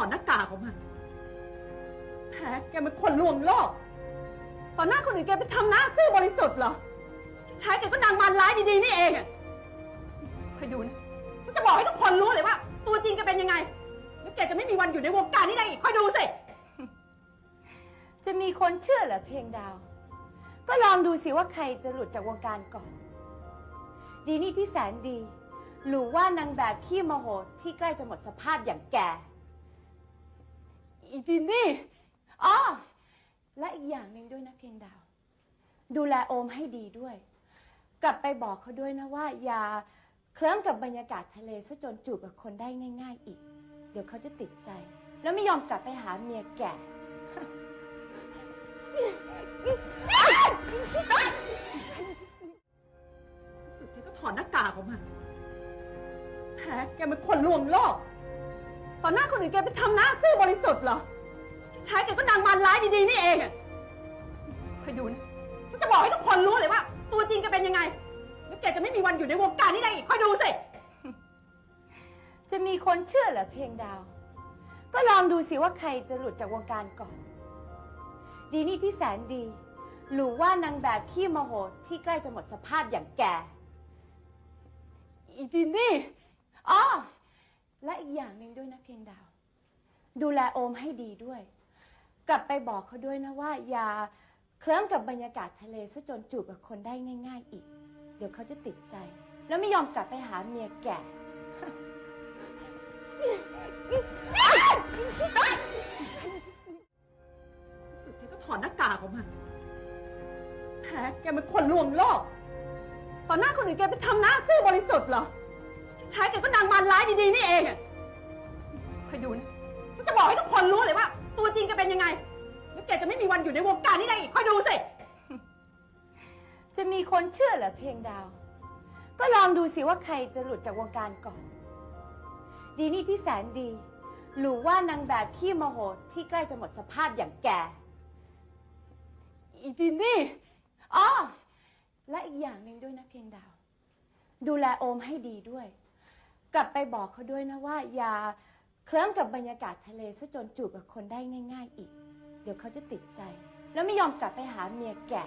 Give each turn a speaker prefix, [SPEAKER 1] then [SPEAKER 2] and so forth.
[SPEAKER 1] อดหน้ากากออกมาแท้แกเป็นคนลวงโลกตอนหน้าคนอื่นแกไปทำหน้าซื่อบริสุทธิ์เหรอที่แท้แกก็นางมารร้ายดีๆนี่เองอะพยูนฉันจะบอกให้ทุกคนรู้เลยว่า ตัวจริงแกเป็นยังไง แล้วแกจะไม่มีวันอยู่ในวงการนี้ได้อีกคอยดูสิ
[SPEAKER 2] จะมีคนเชื่อเหรอเพลงดาว ก็ลองดูสิว่าใครจะหลุดจากวงการก่อน ดีนี่ที่แสนดี หรือว่านางแบบขี้มโหดที่ใกล้จะหมดสภาพอย่างแก
[SPEAKER 1] อีดินนี่
[SPEAKER 2] อ๋อและอีกอย่างหนึ่งด้วยนะเพลงดาว ดูแลโอมให้ดีด้วย กลับไปบอกเขาด้วยนะว่า อย่าเคลิ้มกับบรรยากาศทะเลซะจนจูบกับคนได้ง่าย ๆ อีก เดี๋ยวเขาจะติดใจ แล้วไม่ยอมกลับไปหาเมียแก่
[SPEAKER 1] สุดแกก็ถอดหน้ากากออกมาแท้แกเป็นคนลวงโลก ต่อหน้าคนอื่นแกไปทำหน้าซื่อบริสุทธิ์เหรอที่แท้แกก็นางมารร้ายดีๆนี่เองอะคอยดูนะฉันจะบอกให้ทุกคนรู้เลยว่า ตัวจริงแกเป็นยังไง แล้วแกจะไม่มีวันอยู่ในวงการนี้ได้อีกคอยดูสิ
[SPEAKER 2] จะมีคนเชื่อเหรอเพลงดาว ก็ลองดูสิว่าใครจะหลุดจากวงการก่อน ดีนี่ที่แสนดี หรือว่านางแบบขี้โมโหที่ใกล้จะหมดสภาพอย่างแก
[SPEAKER 1] อีดินนี่
[SPEAKER 2] อ๋อ และอีกอย่าง หนึ่งด้วยนะเพลงดาว ดูแลโอมให้ดีด้วย กลับไปบอกเขาด้วยนะว่า อย่าเคลิ้มกับบรรยากาศทะเลซะจนจูบกับคนได้ง่าย ๆ อีก เดี๋ยวเขาจะติดใจ แล้วไม่ยอมกลับไปหาเมียแก่
[SPEAKER 1] สุดแกก็ถอดหน้ากากออกมาแท้แกเป็นคนลวงโลก ต่อหน้าคนอื่นแกไปทำหน้าซื่อบริสุทธิ์เหรอที่แท้แกก็นางมารร้ายดีๆนี่เองอะ คอยดูนะฉันจะบอกให้ทุกคนรู้เลยว่า ตัวจริงแกเป็นยังไง แล้วแกจะไม่มีวันอยู่ในวงการนี้ได้อีกคอยดูสิ
[SPEAKER 2] จะมีคนเชื่อเหรอเพลงดาว ก็ลองดูสิว่าใครจะหลุดจากวงการก่อน ดีนี่ที่แสนดี หรือว่านางแบบขี้โมโหที่ใกล้จะหมดสภาพอย่างแก
[SPEAKER 1] อีดินนี่
[SPEAKER 2] อ๋อและอีกอย่างหนึ่งด้วยนะเพลงดาว ดูแลโอมให้ดีด้วย กลับไปบอกเขาด้วยนะว่าอย่า เคลิ้มกับบรรยากาศทะเลซะจนจูบกับคนได้ง่าย ๆ อีก เดี๋ยวเขาจะติดใจ แล้วไม่ยอมกลับไปหาเมียแก่